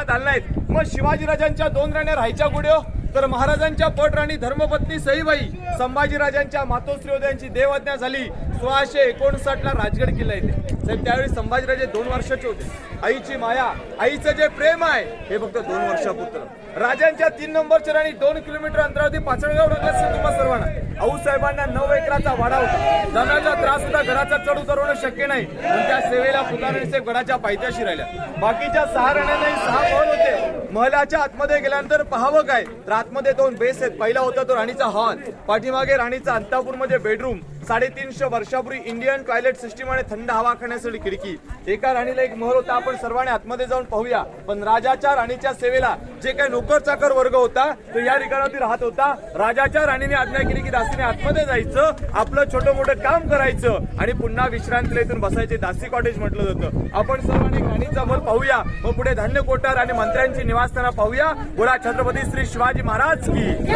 सहा दालना आहेत मग शिवाजीराजांच्या दोन राण्या राहायच्या गुड्यो तर महाराजांच्या पटराणी धर्मपत्नी सईबाई. संभाजीराजांच्या मातोश्रीयोदयांची देवज्ञा झाली. सोळाशे एकोणसाठला राजगड किल्ला येते साहेब त्यावेळी संभाजीराजे दोन वर्षाचे होते. आईची माया आईचं जे प्रेम आहे हे फक्त दोन वर्षापुत्र राजांच्या तीन नंबरच्या राणी दोन किलोमीटर अंतरावरती पाचळगाव रंगला तुम्हा सर्वांना. आऊसाहेबांना नऊ एकराचा वाडा होता. धनाचा त्रास होता घराचा चढ उतर होणं शक्य नाही. पण त्या सेवेला पुकारणी साहेब गडाच्या पायथ्याशी राहिल्या. बाकीच्या सहा राण्यांनाही सहा महल होते. महलाच्या आतमध्ये गेल्यानंतर पाहावं काय? तर आतमध्ये दोन बेस आहेत. पहिला होता तो राणीचा हॉल. पाठीमागे राणीचा अंतापूरमध्ये बेडरूम. साडेतीनशे वर्षापूर्वी इंडियन टॉयलेट सिस्टीम आणि थंड हवा खाण्यासाठी खिडकी. एका राणीला एक महल होता. आपण सर्वांनी आतमध्ये जाऊन पाहूया. पण राजाच्या राणीच्या सेवेला जे काही नोकर चाकर वर्ग होता तो या ठिकाणावरती राहत होता. राजाच्या राणीने आज्ञा केली की दासीने आतमध्ये जायचं आपलं छोटं मोठं काम करायचं आणि पुन्हा विश्रांतीला इथून बसायचे. दासी कॉटेज म्हटलं जातं. आपण सर्वांनी राणीचा मल पाहूया. मग पुढे धान्य कोठार आणि मंत्र्यांची निवासस्थानं पाहूया. बोला छत्रपती श्री शिवाजी महाराज की.